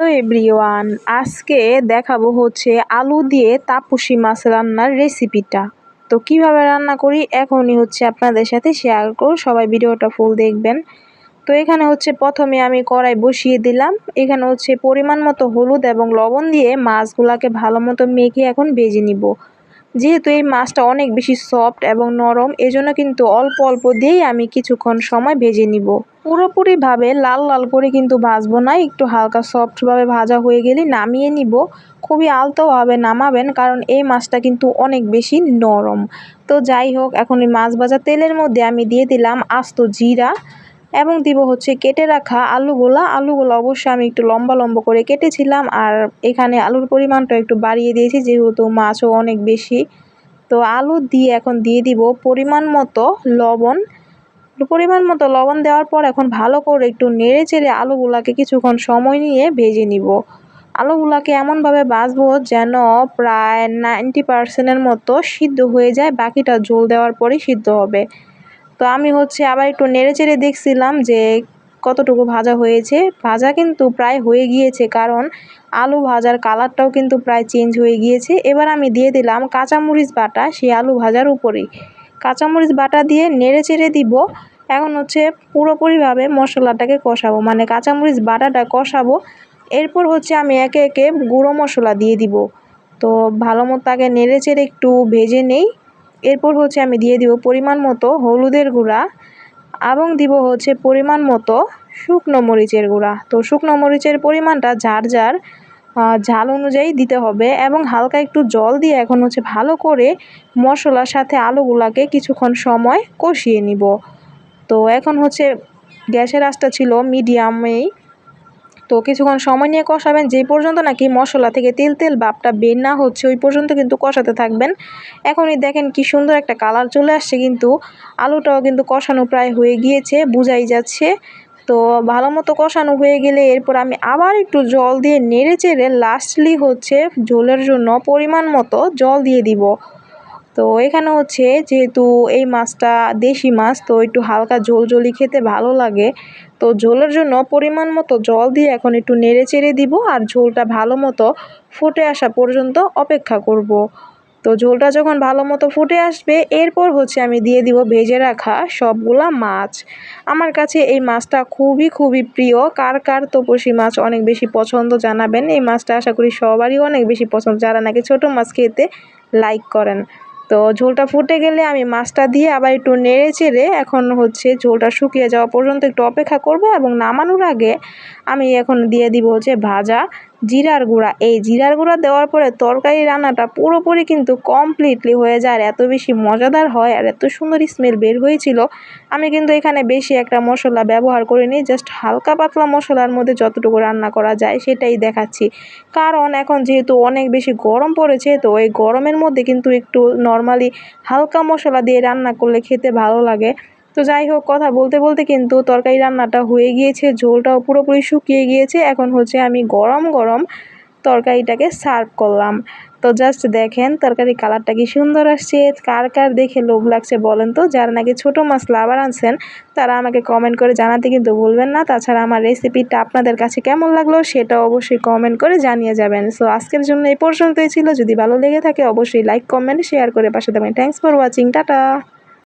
তো এভরিওয়ান, আজকে দেখাবো হচ্ছে আলু দিয়ে তাপসী মাছ রান্নার রেসিপিটা। তো কীভাবে রান্না করি এখনই হচ্ছে আপনাদের সাথে শেয়ার করো সবাই ভিডিওটা ফুল দেখবেন। তো এখানে হচ্ছে প্রথমে আমি কড়াই বসিয়ে দিলাম। এখানে হচ্ছে পরিমাণ মতো হলুদ এবং লবণ দিয়ে মাছগুলাকে ভালো মতো মেখে এখন ভেজে নিব। যেহেতু এই মাছটা অনেক বেশি সফট এবং নরম, এজন্য কিন্তু অল্প অল্প দিয়েই আমি কিছুক্ষণ সময় ভেজে নিব। পুরোপুরিভাবে লাল লাল করে কিন্তু ভাজবো না, একটু হালকা সফটভাবে ভাজা হয়ে গেলে নামিয়ে নিব। খুবই আলতোভাবে নামাবেন, কারণ এই মাছটা কিন্তু অনেক বেশি নরম। তো যাই হোক, এখন এই মাছ ভাজা তেলের মধ্যে আমি দিয়ে দিলাম আস্ত জিরা। এবং দিব হচ্ছে কেটে রাখা আলুগুলা। আলুগুলো অবশ্যই আমি একটু লম্বা লম্বা করে কেটেছিলাম আর এখানে আলুর পরিমাণটা একটু বাড়িয়ে দিয়েছি, যেহেতু মাছও অনেক বেশি। তো আলু দিয়ে এখন দিয়ে দিব পরিমাণ মতো লবণ। পরিমাণ মতো লবণ দেওয়ার পর এখন ভালো করে একটু নেড়ে চেড়ে আলুগুলাকে কিছুক্ষণ সময় নিয়ে ভেজে নিব। আলুগুলাকে এমনভাবে বাছবো যেন প্রায় নাইনটি পার্সেন্টের মতো সিদ্ধ হয়ে যায়, বাকিটা ঝোল দেওয়ার পরেই সিদ্ধ হবে। তো আমি হচ্ছে আবার একটু নেড়ে চেড়ে দেখছিলাম যে কতটুকু ভাজা হয়েছে। ভাজা কিন্তু প্রায় হয়ে গিয়েছে, কারণ আলু ভাজার কালারটাও কিন্তু প্রায় চেঞ্জ হয়ে গিয়েছে। এবার আমি দিয়ে দিলাম কাঁচামরিচ বাটা, সেই আলু ভাজার উপরেই। কাঁচামরিচ বাটা দিয়ে নেড়ে চেড়ে দিব। এখন হচ্ছে পুরোপুরিভাবে মশলাটাকে কষাবো মানে কাঁচামরিচ বাটাটা কষাবো। এরপর হচ্ছে আমি একে একে গুঁড়ো মশলা দিয়ে দিব। তো ভালো মতো আগে নেড়ে চেড়ে একটু ভেজে নেই। এরপর হচ্ছে আমি দিয়ে দিব পরিমাণ মতো হলুদের গুঁড়া এবং দিব হচ্ছে পরিমাণ মতো শুকনো মরিচের গুঁড়া। তো শুকনো মরিচের পরিমাণটা যার যার ঝাল অনুযায়ী দিতে হবে এবং হালকা একটু জল দিয়ে এখন হচ্ছে ভালো করে মশলার সাথে আলুগুলাকে কিছুক্ষণ সময় কষিয়ে নিব। তো এখন হচ্ছে গ্যাসের আঁচটা ছিল মিডিয়ামেই তো কিছুক্ষণ সময় নিয়ে কষাবেন, যেই পর্যন্ত নাকি মশলা থেকে তেল তেল বাপটা বের না হচ্ছে, ওই পর্যন্ত কিন্তু কষাতে থাকবেন। এখনই দেখেন কি সুন্দর একটা কালার চলে আসছে কিন্তু, আলুটাও কিন্তু কষানো প্রায় হয়ে গিয়েছে, বুঝাই যাচ্ছে। তো ভালো মতো কষানো হয়ে গেলে এরপর আমি আবার একটু জল দিয়ে নেড়ে চেড়ে লাস্টলি হচ্ছে ঝোলের জন্য পরিমাণ মতো জল দিয়ে দিব। তো এখানে হচ্ছে যেহেতু এই মাছটা দেশি মাছ, তো একটু হালকা ঝোল ঝোলি খেতে ভালো লাগে। তো ঝোলের জন্য পরিমাণ মতো জল দিয়ে এখন একটু নেড়ে চেড়ে দিব আর ঝোলটা ভালো মতো ফুটে আসা পর্যন্ত অপেক্ষা করব। তো ঝোলটা যখন ভালো মতো ফুটে আসবে, এরপর হচ্ছে আমি দিয়ে দিব ভেজে রাখা সবগুলা মাছ। আমার কাছে এই মাছটা খুবই খুবই প্রিয়। কার কার তপসী মাছ অনেক বেশি পছন্দ জানাবেন। এই মাছটা আশা করি সবারই অনেক বেশি পছন্দ। যারা নাকি ছোটো মাছ খেতে লাইক করেন। তো ঝোলটা ফুটে গেলে আমি মাছটা দিয়ে আবার একটু নেড়ে চেড়ে এখন হচ্ছে ঝোলটা শুকিয়ে যাওয়া পর্যন্ত একটু অপেক্ষা করব এবং নামানোর আগে আমি এখন দিয়ে দিব হচ্ছে ভাজা। জিরার গুঁড়া। এই জিরার গুঁড়া দেওয়ার পরে তরকারি রান্নাটা পুরোপুরি কিন্তু কমপ্লিটলি হয়ে যায় আর এত বেশি মজাদার হয় আর এত সুন্দর স্মেল বের হয়েছিল। আমি কিন্তু এখানে বেশি একটা মশলা ব্যবহার করিনি জাস্ট হালকা পাতলা মশলার মধ্যে যতটুকু রান্না করা যায় সেটাই দেখাচ্ছি। কারণ এখন যেহেতু অনেক বেশি গরম পড়েছে, তো এই গরমের মধ্যে কিন্তু একটু নর্মালি হালকা মশলা দিয়ে রান্না করলে খেতে ভালো লাগে। তো যাই হোক, কথা বলতে বলতে কিন্তু তরকারি রান্নাটা হয়ে গিয়েছে, ঝোলটাও পুরোপুরি শুকিয়ে গিয়েছে। এখন হচ্ছে আমি গরম গরম তরকারিটাকে সার্ভ করলাম। তো জাস্ট দেখেন তরকারি কালারটা কি সুন্দর আসছে, কার কার দেখে লোভ লাগছে বলেন তো? যারা নাকি ছোটো মাছ লাভার আনছেন, তারা আমাকে কমেন্ট করে জানাতে কিন্তু বলবেন না। তাছাড়া আমার রেসিপিটা আপনাদের কাছে কেমন লাগল সেটা অবশ্যই কমেন্ট করে জানিয়ে যাবেন। সো আজকের জন্য এই পর্যন্তই ছিল। যদি ভালো লেগে থাকে, অবশ্যই লাইক কমেন্ট শেয়ার করে পাশে দেবেন থ্যাংকস ফর ওয়াচিং টাটা!